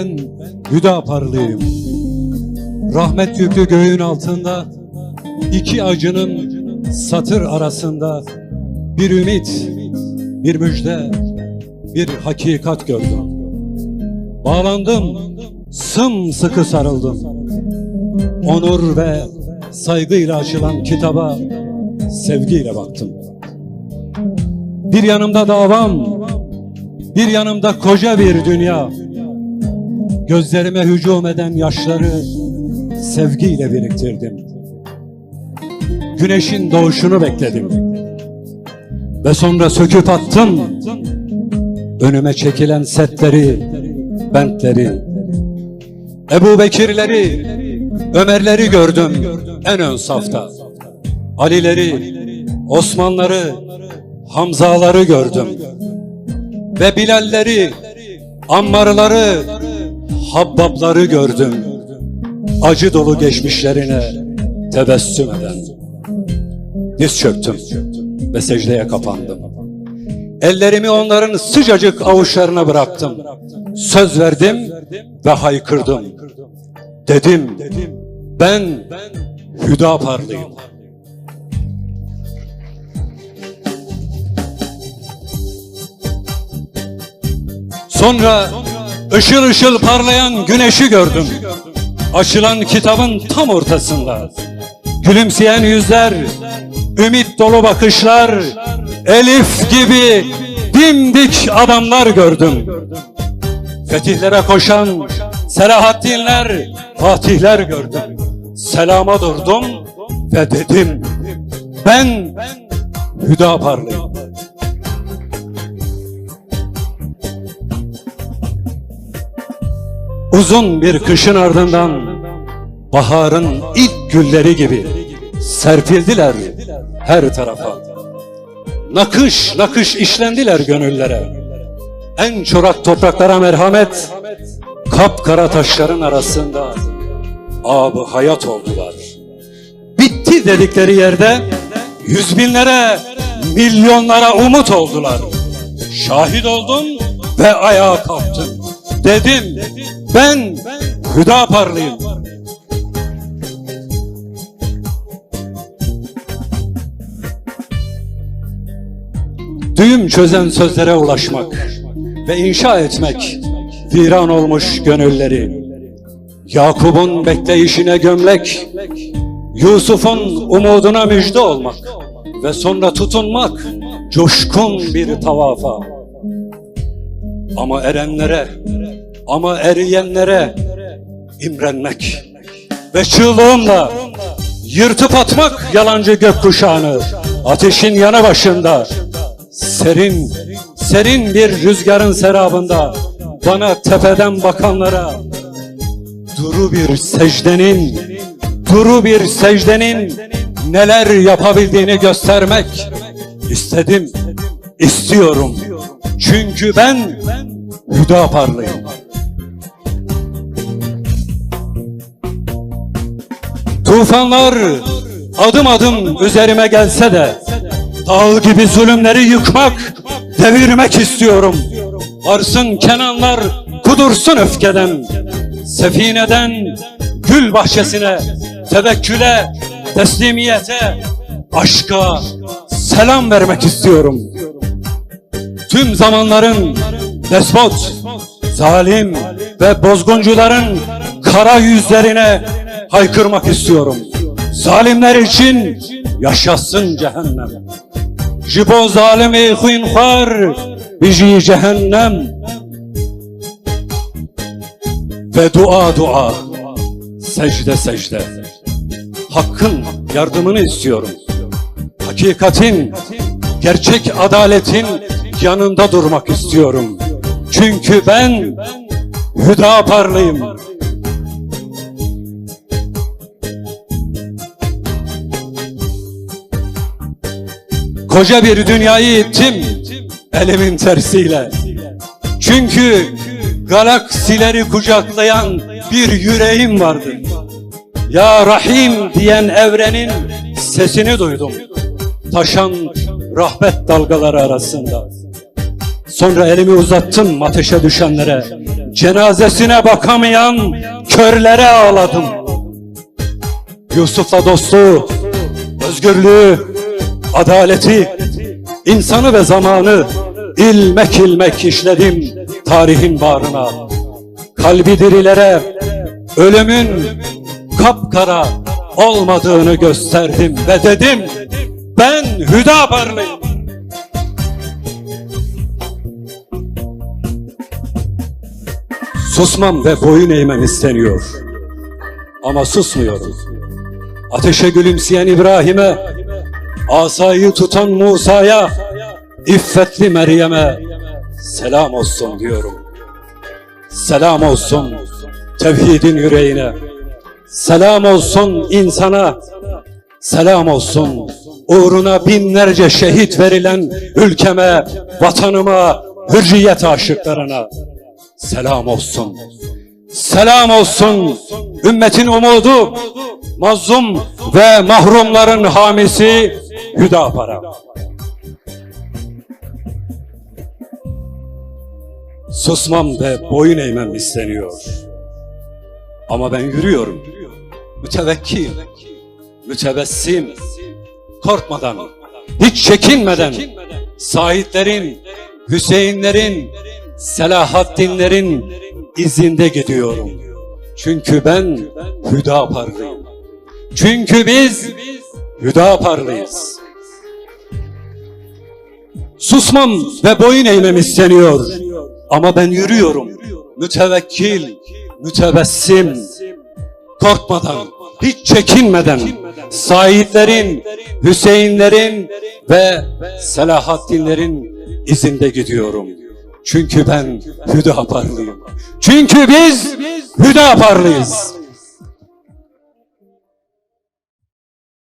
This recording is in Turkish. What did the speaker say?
Ben Hüdaparlıyım. Rahmet yüklü göğün altında iki acının satır arasında bir ümit, bir müjde, bir hakikat gördüm. Bağlandım, sımsıkı sarıldım. Onur ve saygıyla açılan kitaba sevgiyle baktım. Bir yanımda davam, bir yanımda koca bir dünya. Gözlerime hücum eden yaşları sevgiyle biriktirdim. Güneşin doğuşunu bekledim. Ve sonra söküp attım. Önüme çekilen setleri, bentleri. Ebu Bekirleri, Ömerleri gördüm en ön safta. Alileri, Osmanları, Hamzaları gördüm. Ve Bilalleri, Ammarları, Habbabları gördüm. Acı dolu geçmişlerine tebessüm eden. Diz çöktüm ve secdeye kapandım. Ellerimi onların sıcacık avuçlarına bıraktım. Söz verdim ve haykırdım. Dedim, ben Hüdaparlıyım. Sonra ışıl ışıl parlayan güneşi gördüm. Açılan kitabın tam ortasında. Gülümseyen yüzler, ümit dolu bakışlar, Elif gibi dimdik adamlar gördüm. Fetihlere koşan Selahaddinler, Fatihler gördüm. Selama durdum ve dedim, ben Hüdaparlıyım. Uzun bir kışın ardından baharın ilk gülleri gibi serpildiler her tarafa. Nakış nakış işlendiler gönüllere. En çorak topraklara merhamet, kapkara taşların arasında abı hayat oldular. Bitti dedikleri yerde yüz binlere, milyonlara umut oldular. Şahit oldum ve ayağa kalktım. Dedim ben Hüdaparlıyım. Düğüm çözen sözlere ulaşmak ve inşa etmek viran olmuş gönülleri. Yakup'un bekleyişine gömlek, Yusuf'un umuduna müjde olmak ve sonra tutunmak coşkun bir tavafa. Ama erenlere, ama eriyenlere imrenmek ve çığlığımla yırtıp atmak yalancı gökkuşağını ateşin yanı başında serin, serin bir rüzgarın serabında bana tepeden bakanlara duru bir secdenin, duru bir secdenin neler yapabildiğini göstermek istedim, istiyorum. Çünkü ben Hüdaparlıyım. Tufanlar adım adım üzerime gelse de dağ gibi zulümleri yıkmak, devirmek istiyorum. Varsın Kenanlar kudursun öfkeden. Sefineden gül bahçesine, tevekküle, teslimiyete, aşka selam vermek istiyorum. Tüm zamanların despot, zalim ve bozguncuların kara yüzlerine haykırmak istiyorum. Zalimler için yaşasın cehennem. Jibo zalimi huyinxar, biji cehennem. Ve dua dua, secde secde. Hakkın yardımını istiyorum. Hakikatin, gerçek adaletin yanında durmak istiyorum. Çünkü ben Hüdaparlıyım. Koca bir dünyayı ittim elimin tersiyle. Çünkü galaksileri kucaklayan bir yüreğim vardı. Ya Rahim diyen evrenin sesini duydum. Taşan rahmet dalgaları arasında. Sonra elimi uzattım ateşe düşenlere. cenazesine bakamayan körlere ağladım. Yusuf'la dostluğu, özgürlüğü, adaleti, insanı ve zamanı ilmek ilmek işledim tarihin bağrına. Kalbi dirilere ölümün kapkara olmadığını gösterdim ve dedim ben Hüdaparlıyım. Susmam ve boyun eğmem isteniyor. Ama susmuyorum. Ateşe gülümseyen İbrahim'e, asayı tutan Musa'ya, iffetli Meryem'e selam olsun diyorum. Selam olsun tevhidin yüreğine. Selam olsun insana. Selam olsun uğruna binlerce şehit verilen ülkeme, vatanıma, hürriyet aşıklarına. Selam olsun. Selam olsun ümmetin umudu, mazlum ve mahrumların hamisi Hüdapar'a. Susmam ve boyun eğmem isteniyor. Ama ben yürüyorum. Mütevekkil, mütebessim, korkmadan, hiç çekinmeden, Saidlerin, Hüseyinlerin, Selahaddinlerin izinde gidiyorum. Çünkü ben Hüdaparlıyım. Çünkü biz Hüdaparlıyız. Susmam ve boyun eğmem isteniyor. Ama ben yürüyorum. Mütevekkil, mütebessim, korkmadan, hiç çekinmeden Saidlerin, Hüseyinlerin ve Selahaddinlerin izinde gidiyorum. Çünkü ben Hüdaparlıyım. Çünkü biz Hüdaparlıyız.